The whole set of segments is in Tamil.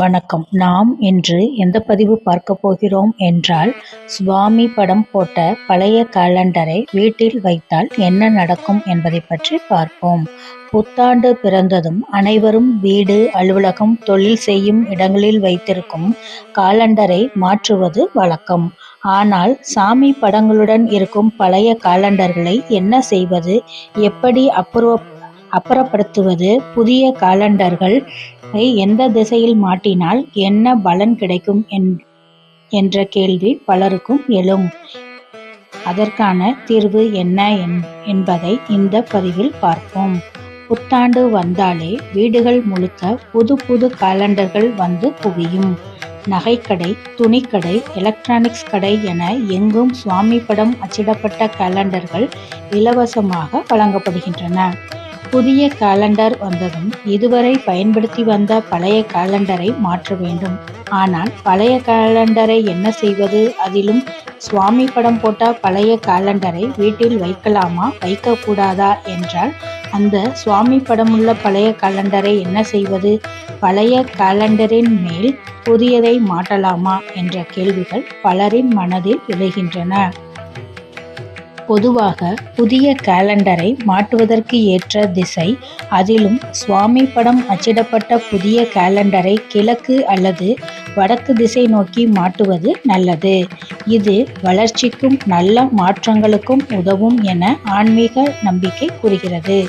வணக்கம். நாம் இன்று எந்த பதிவு பார்க்க போகிறோம் என்றால் சுவாமி படம் போட்ட பழைய காலண்டரை வீட்டில் வைத்தால் என்ன நடக்கும் என்பதை பற்றி பார்ப்போம். புத்தாண்டு பிறந்ததும் அனைவரும் வீடு அலுவலகம் தொழில் செய்யும் இடங்களில் வைத்திருக்கும் காலண்டரை மாற்றுவது வழக்கம். ஆனால் சாமி படங்களுடன் இருக்கும் பழைய காலண்டர்களை என்ன செய்வது எப்படி அப்புற அப்புறப்படுத்துவது புதிய காலண்டர்கள் எந்த திசையில் மாட்டினால் என்ன பலன் கிடைக்கும் என்ற கேள்வி பலருக்கும் எழும். அதற்கான தீர்வு என்ன என்பதை இந்த பதிவில் பார்ப்போம். புத்தாண்டு வந்தாலே வீடுகள் முழுக்க புது புது காலண்டர்கள் வந்து குவியும் நகைக்கடை துணிக்கடை எலக்ட்ரானிக்ஸ் கடை என எங்கும் சுவாமி படம் அச்சிடப்பட்ட காலண்டர்கள் இலவசமாக வழங்கப்படுகின்றன. புதிய காலண்டர் வந்ததும் இதுவரை பயன்படுத்தி வந்த பழைய காலண்டரை மாற்ற வேண்டும். ஆனால் பழைய காலண்டரை என்ன செய்வது? அதிலும் சுவாமி படம் போட்ட பழைய காலண்டரை வீட்டில் வைக்கலாமா? வைக்கக்கூடாதா? என்றால் அந்த சுவாமி படமுள்ள பழைய காலண்டரை என்ன செய்வது? பழைய காலண்டரின் மேல் புதியதை மாட்டலாமா என்ற கேள்விகள் பலரின் மனதில் எழுகின்றன. பொதுவாக புதிய காலண்டரை மாட்டுவதற்கு ஏற்ற திசை அதிலும் சுவாமி படம் அச்சிடப்பட்ட புதிய காலண்டரை கிழக்கு அல்லது வடக்கு திசை நோக்கி மாட்டுவது நல்லது. இது வளர்ச்சிக்கும் நல்ல மாற்றங்களுக்கும் உதவும் என ஆன்மீக நம்பிக்கை கூறுகிறது.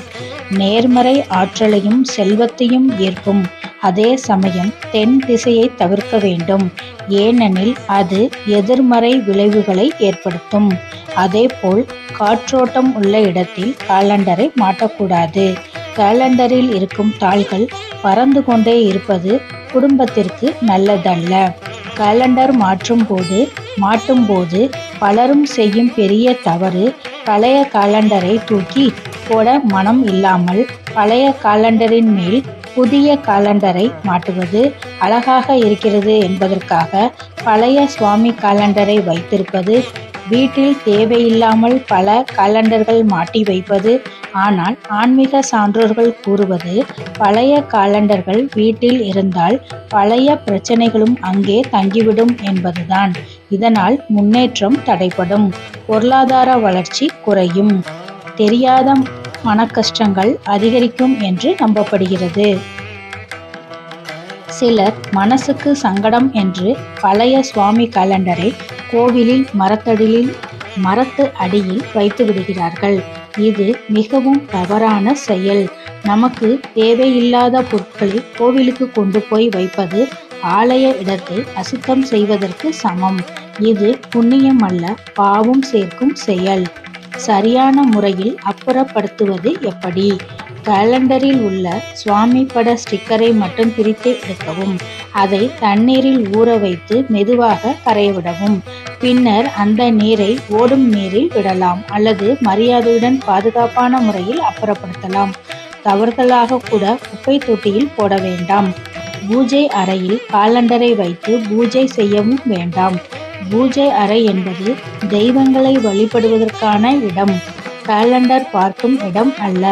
நேர்மறை ஆற்றலையும் செல்வத்தையும் ஈர்க்கும். அதே சமயம் தென் திசையை தவிர்க்க வேண்டும். ஏனெனில் அது எதிர்மறை விளைவுகளை ஏற்படுத்தும். அதேபோல் காற்றோட்டம் உள்ள இடத்தில் காலண்டரை மாட்டக்கூடாது. காலண்டரில் இருக்கும் தாள்கள் பறந்து கொண்டே இருப்பது குடும்பத்திற்கு நல்லதல்ல. காலண்டர் மாற்றும் போது மாட்டும் போது பலரும் செய்யும் பெரிய தவறு பழைய காலண்டரை தூக்கி போட மனம் இல்லாமல் பழைய காலண்டரின் மேல் புதிய காலண்டரை மாட்டுவது அழகாக இருக்கிறது என்பதற்காக பழைய சுவாமி காலண்டரை வைத்திருப்பது வீட்டில் தேவையில்லாமல் பல காலண்டர்கள் மாட்டி வைப்பது ஆனால் ஆன்மீக சான்றோர்கள் கூறுவது பழைய காலண்டர்கள் வீட்டில் இருந்தால் பழைய பிரச்சனைகளும் அங்கே தங்கிவிடும் என்பதுதான். இதனால் முன்னேற்றம் தடைப்படும் பொருளாதார வளர்ச்சி குறையும். தெரியாத மனக்கஷ்டங்கள் அதிகரிக்கும் என்று நம்பப்படுகிறது. சிலர் மனசுக்கு சங்கடம் என்று பழைய சுவாமி காலண்டரை கோவிலில் மரத்தடியில் மரத்து அடியில் வைத்து விடுகிறார்கள். இது மிகவும் தவறான செயல். நமக்கு தேவையில்லாத பொருட்களை கோவிலுக்கு கொண்டு போய் வைப்பது ஆலய இடத்தை அசுத்தம் செய்வதற்கு சமம். இது புண்ணியம் அல்ல பாவம் சேர்க்கும் செயல். சரியான முறையில் அப்புறப்படுத்துவது எப்படி? கேலண்டரில் உள்ள சுவாமி பட ஸ்டிக்கரை மட்டும் பிரித்து எடுக்கவும். அதை தண்ணீரில் ஊற வைத்து மெதுவாக கரையவிடவும். பின்னர் அந்த நீரை ஓடும் நீரில் விடலாம் அல்லது மரியாதையுடன் பாதுகாப்பான முறையில் அப்புறப்படுத்தலாம். தவறுதலாக கூட குப்பை தொட்டியில் போட வேண்டாம். பூஜை அறையில் காலண்டரை வைத்து பூஜை செய்யவும் வேண்டாம். பூஜை அறை என்பது தெய்வங்களை வழிபடுவதற்கான இடம். காலண்டர் பார்க்கும் இடம் அல்ல.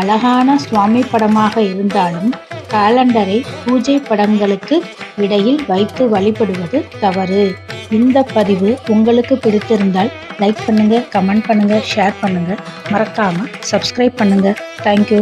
அழகான சுவாமி படமாக இருந்தாலும் காலண்டரை பூஜை படங்களுக்கு இடையில் வைத்து வழிபடுவது தவறு. இந்த பதிவு உங்களுக்கு பிடித்திருந்தால் லைக் பண்ணுங்கள் கமெண்ட் பண்ணுங்கள் ஷேர் பண்ணுங்கள் மறக்காமல் சப்ஸ்கிரைப் பண்ணுங்கள் தேங்க்யூ